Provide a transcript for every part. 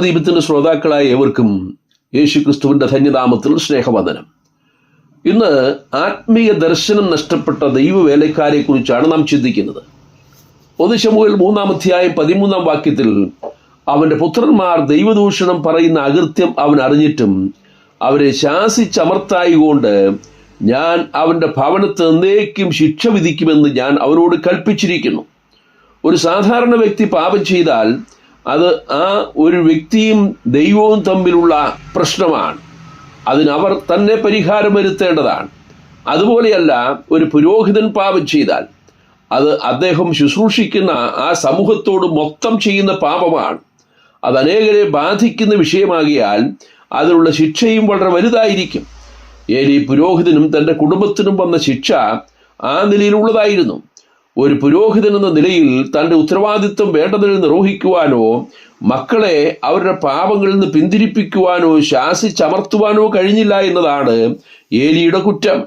പ്രദീപത്തിന്റെ ശ്രോതാക്കളായ ഏവർക്കും യേശു ക്രിസ്തുവിന്റെ ധന്യനാമത്തിൽ സ്നേഹവന്ദനം. ഇന്ന് ആത്മീയ ദർശനം നഷ്ടപ്പെട്ട ദൈവവേലക്കാരെക്കുറിച്ചാണ് നാം ചിന്തിക്കുന്നത്. ഒന്ന് ശമുവേൽ അധ്യായം പതിമൂന്നാം വാക്യത്തിൽ അവന്റെ പുത്രന്മാർ ദൈവദൂഷണം പറയുന്ന അകൃത്യം അവൻ അറിഞ്ഞിട്ടും അവരെ ശാസിച്ചമർത്തായികൊണ്ട് ഞാൻ അവന്റെ ഭവനത്ത് എന്നേക്കും ശിക്ഷ വിധിക്കുമെന്ന് ഞാൻ അവനോട് കൽപ്പിച്ചിരിക്കുന്നു. ഒരു സാധാരണ വ്യക്തി പാപം ചെയ്താൽ അത് ആ ഒരു വ്യക്തിയും ദൈവവും തമ്മിലുള്ള പ്രശ്നമാണ്. അതിനവർ തന്നെ പരിഹാരം വരുത്തേണ്ടതാണ്. അതുപോലെയല്ല ഒരു പുരോഹിതൻ പാപം ചെയ്താൽ അത് അദ്ദേഹം ശുശ്രൂഷിക്കുന്ന ആ സമൂഹത്തോട് മൊത്തം ചെയ്യുന്ന പാപമാണ്. അത് അനേകരെ ബാധിക്കുന്ന വിഷയമാകിയാൽ അതിനുള്ള ശിക്ഷയും വളരെ വലുതായിരിക്കും. ഏലി പുരോഹിതനും തന്റെ കുടുംബത്തിനും വന്ന ശിക്ഷ ആ നിലയിലുള്ളതായിരുന്നു. ഒരു പുരോഹിതൻ എന്ന നിലയിൽ തന്റെ ഉത്തരവാദിത്വം വേണ്ടതിൽ നിർവഹിക്കുവാനോ മക്കളെ അവരുടെ പാപങ്ങളിൽ നിന്ന് പിന്തിരിപ്പിക്കുവാനോ ശാസിച്ചമർത്തുവാനോ കഴിഞ്ഞില്ല എന്നതാണ് ഏലിയുടെ കുറ്റം.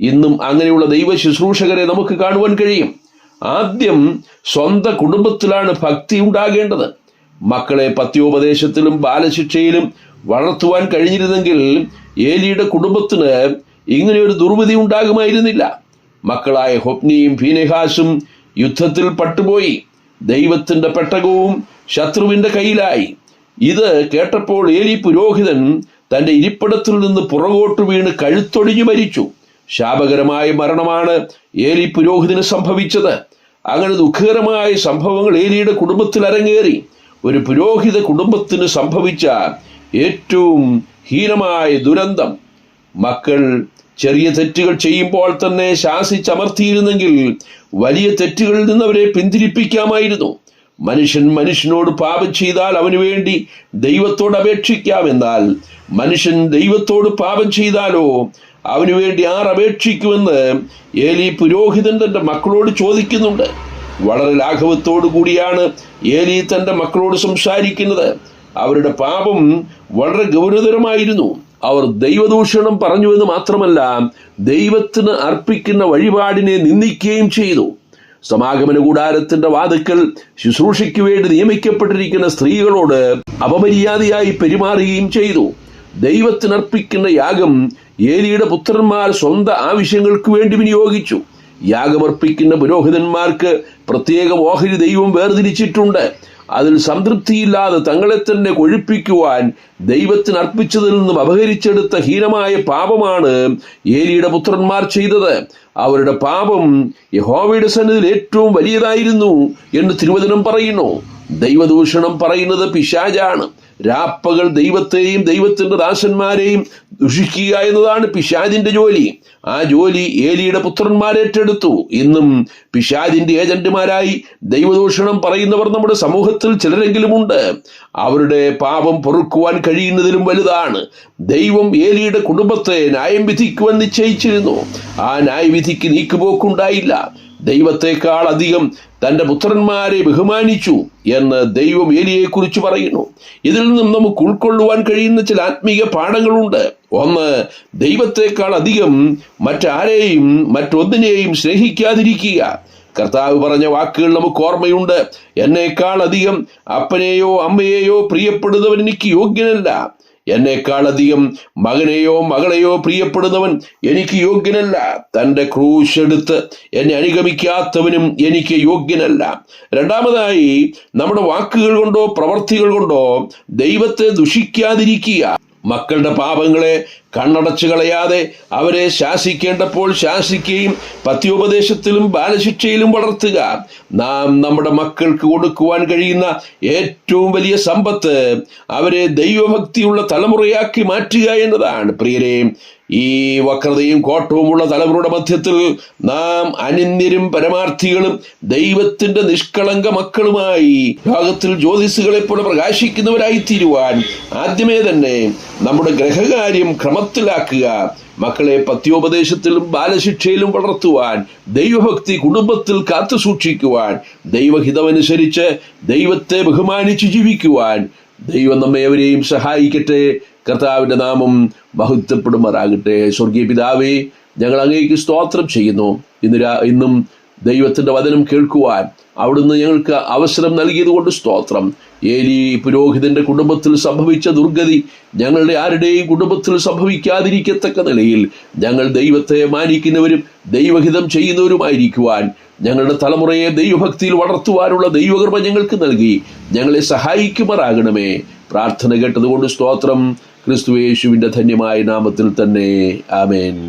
ഇന്നും അങ്ങനെയുള്ള ദൈവ ശുശ്രൂഷകരെ നമുക്ക് കാണുവാൻ കഴിയും. ആദ്യം സ്വന്തം കുടുംബത്തിലാണ് ഭക്തി ഉണ്ടാകേണ്ടത്. മക്കളെ പത്യോപദേശത്തിലും ബാലശിക്ഷയിലും വളർത്തുവാൻ കഴിഞ്ഞിരുന്നെങ്കിൽ ഏലിയുടെ കുടുംബത്തിന് ഇങ്ങനെ ഒരു ദുർവിധി ഉണ്ടാകുമായിരുന്നില്ല. മക്കളായ ഹൊപ്നിയും ഫീനഹാസും യുദ്ധത്തിൽ പട്ടുപോയി. ദൈവത്തിന്റെ പെട്ടകവും ശത്രുവിന്റെ കയ്യിലായി. ഇത് കേട്ടപ്പോൾ ഏലി പുരോഹിതൻ തന്റെ ഇരിപ്പിടത്തിൽ നിന്ന് പുറകോട്ട് വീണ് കഴുത്തൊടിഞ്ഞു മരിച്ചു. ശാപകരമായ മരണമാണ് ഏലി പുരോഹിതന് സംഭവിച്ചത്. അങ്ങനെ ദുഃഖകരമായ സംഭവങ്ങൾ ഏലിയുടെ കുടുംബത്തിൽ അരങ്ങേറി. ഒരു പുരോഹിത കുടുംബത്തിന് സംഭവിച്ച ഏറ്റവും ഹീനമായ ദുരന്തം. മക്കൾ ചെറിയ തെറ്റുകൾ ചെയ്യുമ്പോൾ തന്നെ ശാസിച്ചമർത്തിയിരുന്നെങ്കിൽ വലിയ തെറ്റുകളിൽ നിന്ന് അവരെ പിന്തിരിപ്പിക്കാമായിരുന്നു. മനുഷ്യൻ മനുഷ്യനോട് പാപം ചെയ്താൽ അവന് വേണ്ടി ദൈവത്തോട് അപേക്ഷിക്കാം എന്നാൽ മനുഷ്യൻ ദൈവത്തോട് പാപം ചെയ്താലോ അവന് വേണ്ടി ആർ അപേക്ഷിക്കുമെന്ന് ഏലി പുരോഹിതൻ തന്റെ മക്കളോട് ചോദിക്കുന്നുണ്ട്. വളരെ ലാഘവത്തോടു കൂടിയാണ് ഏലി തന്റെ മക്കളോട് സംസാരിക്കുന്നത്. അവരുടെ പാപം വളരെ ഗൗരവതരമായിരുന്നു. അവർ ദൈവദൂഷണം പറഞ്ഞു എന്ന് മാത്രമല്ല ദൈവത്തിന് അർപ്പിക്കുന്ന വഴിപാടിനെ നിന്ദിക്കുകയും ചെയ്തു. സമാഗമന കൂടാരത്തിന്റെ വാതുക്കൽ ശുശ്രൂഷയ്ക്ക് വേണ്ടി നിയമിക്കപ്പെട്ടിരിക്കുന്ന സ്ത്രീകളോട് അപമര്യാദയായി പെരുമാറുകയും ചെയ്തു. ദൈവത്തിനർപ്പിക്കുന്ന യാഗം ഏലിയുടെ പുത്രന്മാർ സ്വന്തം ആവശ്യങ്ങൾക്ക് വേണ്ടി വിനിയോഗിച്ചു. യാഗമർപ്പിക്കുന്ന പുരോഹിതന്മാർക്ക് പ്രത്യേക ഓഹരി ദൈവം വേർതിരിച്ചിട്ടുണ്ട്. അതിൽ സംതൃപ്തിയില്ലാതെ തങ്ങളെ തന്നെ കൊഴിപ്പിക്കുവാൻ ദൈവത്തിന് അർപ്പിച്ചതിൽ നിന്നും അപഹരിച്ചെടുത്ത ഹീനമായ പാപമാണ് ഏലിയുടെ പുത്രന്മാർ ചെയ്തത്. അവരുടെ പാപം യഹോവയുടെ സന്നിധിയിൽ ഏറ്റവും വലിയതായിരുന്നു എന്ന് തിരുവചനം പറയുന്നു. ദൈവദൂഷണം പറയുന്നത് പിശാജാണ് രാപ്പകൾ ദൈവത്തെയും ദൈവത്തിന്റെ ദാസന്മാരെയും ദുഷിക്കുക എന്നതാണ് പിശാജിന്റെ ജോലി. ആ ജോലി ഏലിയുടെ പുത്രന്മാരേറ്റെടുത്തു ഇന്നും പിശാജിന്റെ ഏജന്റുമാരായി ദൈവദൂഷണം പറയുന്നവർ നമ്മുടെ സമൂഹത്തിൽ ചിലരെങ്കിലും ഉണ്ട് അവരുടെ പാപം പൊറുക്കുവാൻ കഴിയുന്നതിലും വലുതാണ്. ദൈവം ഏലിയുടെ കുടുംബത്തെ ന്യായം വിധിക്കുവാൻ നിശ്ചയിച്ചിരുന്നു. ആ ന്യായവിധിക്ക് നീക്കുപോക്കുണ്ടായില്ല. ദൈവത്തെക്കാൾ അധികം തന്റെ പുത്രന്മാരെ ബഹുമാനിച്ചു എന്ന് ദൈവം ഏലിയെക്കുറിച്ച് പറയുന്നു. ഇതിൽ നിന്നും നമുക്ക് ഉൾക്കൊള്ളുവാൻ കഴിയുന്ന ചില ആത്മീയ പാഠങ്ങളുണ്ട്. ഒന്ന് ദൈവത്തെക്കാൾ അധികം മറ്റാരെയും മറ്റൊന്നിനെയും സ്നേഹിക്കാതിരിക്കുക. കർത്താവ് പറഞ്ഞ വാക്കുകൾ നമുക്ക് ഓർമ്മയുണ്ട്. എന്നേക്കാൾ അധികം അപ്പനെയോ അമ്മയെയോ പ്രിയപ്പെടുന്നവൻ എനിക്ക് യോഗ്യനല്ല. എന്നേക്കാൾ അധികം മകനെയോ മകളെയോ പ്രിയപ്പെടുന്നവൻ എനിക്ക് യോഗ്യനല്ല. തന്റെ ക്രൂശെടുത്ത് എന്നെ അനുഗമിക്കാത്തവനും എനിക്ക് യോഗ്യനല്ല. രണ്ടാമതായി നമ്മുടെ വാക്കുകൾ കൊണ്ടോ പ്രവർത്തികൾ കൊണ്ടോ ദൈവത്തെ ദുഷിക്കാതിരിക്കുക. മക്കളുടെ പാപങ്ങളെ കണ്ണടച്ചു കളയാതെ അവരെ ശാസിക്കേണ്ടപ്പോൾ ശാസിക്കുകയും പത്യോപദേശത്തിലും ബാലശിക്ഷയിലും വളർത്തുക. നാം നമ്മുടെ മക്കൾക്ക് കൊടുക്കുവാൻ കഴിയുന്ന ഏറ്റവും വലിയ സമ്പത്ത് അവരെ ദൈവഭക്തിയുള്ള തലമുറയാക്കി മാറ്റുക എന്നതാണ്. പ്രിയരെ ഈ വക്രതയും കോട്ടവുമുള്ള തലമുറയുടെ മധ്യത്തിൽ നാം അനിന്യരും പരമാർത്ഥികളും ദൈവത്തിന്റെ നിഷ്കളങ്ക മക്കളുമായി ലോകത്തിൽ ജ്യോതിസുകളെ പോലെ പ്രകാശിക്കുന്നവരായി തീരുവാൻ ആദ്യമേ തന്നെ നമ്മുടെ ഗ്രഹകാര്യം ക്രമത്തിലാക്കുക മക്കളെ പത്യോപദേശത്തിലും ബാലശിക്ഷയിലും വളർത്തുവാൻ ദൈവഭക്തി കുടുംബത്തിൽ കാത്തു സൂക്ഷിക്കുവാൻ ദൈവഹിതമനുസരിച്ച് ദൈവത്തെ ബഹുമാനിച്ച് ജീവിക്കുവാൻ ദൈവം നമ്മെ എവരെയും സഹായിക്കട്ടെ. കർത്താവിന്റെ നാമം ബഹുത്വപ്പെടുമാറാകട്ടെ സ്വർഗീയ പിതാവേ ഞങ്ങൾ അങ്ങേക്ക് സ്തോത്രം ചെയ്യുന്നു. ഇന്ന് ഇന്നും ദൈവത്തിന്റെ വചനം കേൾക്കുവാൻ അവിടുന്ന് ഞങ്ങൾക്ക് അവസരം നൽകിയത് കൊണ്ട് സ്തോത്രം. ഏലി പുരോഹിതന്റെ കുടുംബത്തിൽ സംഭവിച്ച ദുർഗതി ഞങ്ങളുടെ ആരുടെയും കുടുംബത്തിൽ സംഭവിക്കാതിരിക്കത്തക്ക നിലയിൽ ഞങ്ങൾ ദൈവത്തെ മാനിക്കുന്നവരും ദൈവഹിതം ചെയ്യുന്നവരുമായിരിക്കുവാൻ ഞങ്ങളുടെ തലമുറയെ ദൈവഭക്തിയിൽ വളർത്തുവാനുള്ള ദൈവകൃപ ഞങ്ങൾക്ക് നൽകി ഞങ്ങളെ സഹായിക്കുമാറാകണമേ. പ്രാർത്ഥന കേട്ടതുകൊണ്ട് സ്തോത്രം. ക്രിസ്തുവേശുവിന്റെ ധന്യമായ നാമത്തിൽ തന്നെ. ആമേൻ.